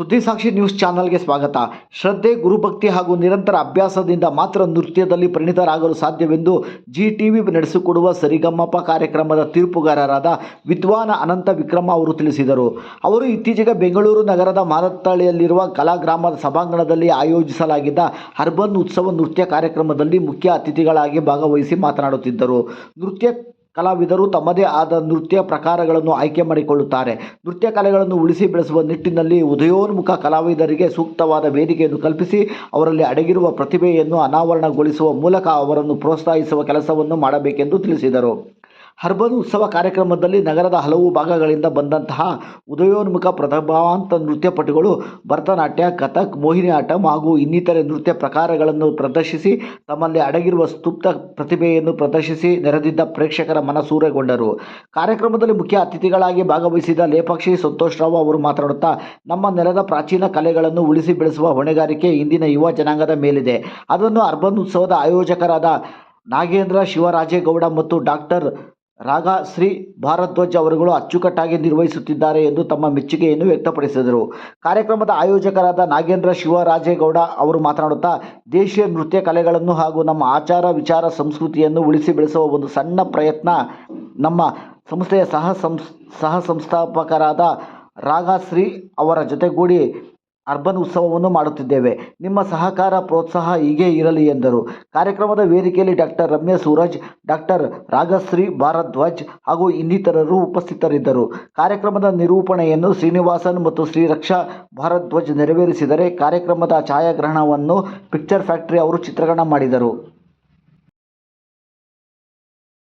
ಸುದ್ದಿ ಸಾಕ್ಷಿ ನ್ಯೂಸ್ ಚಾನಲ್ಗೆ ಸ್ವಾಗತ. ಶ್ರದ್ಧೆ, ಗುರುಭಕ್ತಿ ಹಾಗೂ ನಿರಂತರ ಅಭ್ಯಾಸದಿಂದ ಮಾತ್ರ ನೃತ್ಯದಲ್ಲಿ ಪರಿಣಿತರಾಗಲು ಸಾಧ್ಯವೆಂದು ಜಿ ಟಿವಿ ನಡೆಸಿಕೊಡುವ ಸರಿಗಮ್ಮಪ್ಪ ಕಾರ್ಯಕ್ರಮದ ತೀರ್ಪುಗಾರರಾದ ವಿದ್ವಾನ ಅನಂತ ವಿಕ್ರಮ ಅವರು ತಿಳಿಸಿದರು. ಅವರು ಇತ್ತೀಚೆಗೆ ಬೆಂಗಳೂರು ನಗರದ ಮಾರತ್ತಳ್ಳಿಯಲ್ಲಿರುವ ಕಲಾಗ್ರಾಮದ ಸಭಾಂಗಣದಲ್ಲಿ ಆಯೋಜಿಸಲಾಗಿದ್ದ ಅರ್ಬನ್ ಉತ್ಸವ ನೃತ್ಯ ಕಾರ್ಯಕ್ರಮದಲ್ಲಿ ಮುಖ್ಯ ಅತಿಥಿಗಳಾಗಿ ಭಾಗವಹಿಸಿ ಮಾತನಾಡುತ್ತಿದ್ದರು. ನೃತ್ಯ ಕಲಾವಿದರು ತಮ್ಮದೇ ಆದ ನೃತ್ಯ ಪ್ರಕಾರಗಳನ್ನು ಆಯ್ಕೆ ಮಾಡಿಕೊಳ್ಳುತ್ತಾರೆ. ನೃತ್ಯ ಕಲೆಗಳನ್ನು ಉಳಿಸಿ ಬೆಳೆಸುವ ನಿಟ್ಟಿನಲ್ಲಿ ಉದಯೋನ್ಮುಖ ಕಲಾವಿದರಿಗೆ ಸೂಕ್ತವಾದ ವೇದಿಕೆಯನ್ನು ಕಲ್ಪಿಸಿ, ಅವರಲ್ಲಿ ಅಡಗಿರುವ ಪ್ರತಿಭೆಯನ್ನು ಅನಾವರಣಗೊಳಿಸುವ ಮೂಲಕ ಅವರನ್ನು ಪ್ರೋತ್ಸಾಹಿಸುವ ಕೆಲಸವನ್ನು ಮಾಡಬೇಕೆಂದು ತಿಳಿಸಿದರು. ಹರ್ಬನ್ ಉತ್ಸವ ಕಾರ್ಯಕ್ರಮದಲ್ಲಿ ನಗರದ ಹಲವು ಭಾಗಗಳಿಂದ ಬಂದಂತಹ ಉದಯೋನ್ಮುಖ ಪ್ರತಿಭಾವಂತ ನೃತ್ಯಪಟುಗಳು ಭರತನಾಟ್ಯ, ಕಥಕ್, ಮೋಹಿನಿ ಆಟಂ ಹಾಗೂ ಇನ್ನಿತರೆ ನೃತ್ಯ ಪ್ರಕಾರಗಳನ್ನು ಪ್ರದರ್ಶಿಸಿ, ತಮ್ಮಲ್ಲಿ ಅಡಗಿರುವ ಸ್ತುಪ್ತ ಪ್ರತಿಭೆಯನ್ನು ಪ್ರದರ್ಶಿಸಿ ನೆರೆದಿದ್ದ ಪ್ರೇಕ್ಷಕರ ಮನಸೂರೆಗೊಂಡರು. ಕಾರ್ಯಕ್ರಮದಲ್ಲಿ ಮುಖ್ಯ ಅತಿಥಿಗಳಾಗಿ ಭಾಗವಹಿಸಿದ ಲೇಪಾಕ್ಷಿ ಸಂತೋಷ್ ರಾವ್ ಅವರು ಮಾತನಾಡುತ್ತಾ, ನಮ್ಮ ನೆಲದ ಪ್ರಾಚೀನ ಕಲೆಗಳನ್ನು ಉಳಿಸಿ ಬೆಳೆಸುವ ಹೊಣೆಗಾರಿಕೆ ಇಂದಿನ ಯುವ ಜನಾಂಗದ ಮೇಲಿದೆ. ಅದನ್ನು ಅರ್ಬನ್ ಉತ್ಸವದ ಆಯೋಜಕರಾದ ನಾಗೇಂದ್ರ ಶಿವರಾಜೇಗೌಡ ಮತ್ತು ಡಾಕ್ಟರ್ ರಾಗ ಶ್ರೀ ಭಾರದ್ವಾಜ್ ಅವರುಗಳು ಅಚ್ಚುಕಟ್ಟಾಗಿ ನಿರ್ವಹಿಸುತ್ತಿದ್ದಾರೆ ಎಂದು ತಮ್ಮ ಮೆಚ್ಚುಗೆಯನ್ನು ವ್ಯಕ್ತಪಡಿಸಿದರು. ಕಾರ್ಯಕ್ರಮದ ಆಯೋಜಕರಾದ ನಾಗೇಂದ್ರ ಶಿವರಾಜೇಗೌಡ ಅವರು ಮಾತನಾಡುತ್ತಾ, ದೇಶೀಯ ನೃತ್ಯ ಕಲೆಗಳನ್ನು ಹಾಗೂ ನಮ್ಮ ಆಚಾರ, ವಿಚಾರ, ಸಂಸ್ಕೃತಿಯನ್ನು ಉಳಿಸಿ ಬೆಳೆಸುವ ಒಂದು ಸಣ್ಣ ಪ್ರಯತ್ನ ನಮ್ಮ ಸಂಸ್ಥೆಯ ಸಹ ಸಂಸ್, ಸಹ ಸಂಸ್ಥಾಪಕರಾದ ರಾಗಶ್ರೀ ಅವರ ಜೊತೆಗೂಡಿ ಅರ್ಬನ್ ಉತ್ಸವವನ್ನು ಮಾಡುತ್ತಿದ್ದೇವೆ. ನಿಮ್ಮ ಸಹಕಾರ, ಪ್ರೋತ್ಸಾಹ ಹೀಗೆ ಇರಲಿ ಎಂದರು. ಕಾರ್ಯಕ್ರಮದ ವೇದಿಕೆಯಲ್ಲಿ ಡಾಕ್ಟರ್ ರಮ್ಯ ಸೂರಜ್, ಡಾಕ್ಟರ್ ರಾಗಶ್ರೀ ಭಾರದ್ವಾಜ್ ಹಾಗೂ ಇನ್ನಿತರರು ಉಪಸ್ಥಿತರಿದ್ದರು. ಕಾರ್ಯಕ್ರಮದ ನಿರೂಪಣೆಯನ್ನು ಶ್ರೀನಿವಾಸನ್ ಮತ್ತು ಶ್ರೀರಕ್ಷಾ ಭಾರದ್ವಾಜ್ ನೆರವೇರಿಸಿದರೆ ಕಾರ್ಯಕ್ರಮದ ಛಾಯಾಗ್ರಹಣವನ್ನು ಪಿಕ್ಚರ್ ಫ್ಯಾಕ್ಟರಿ ಅವರು ಚಿತ್ರೀಕರಣ ಮಾಡಿದರು.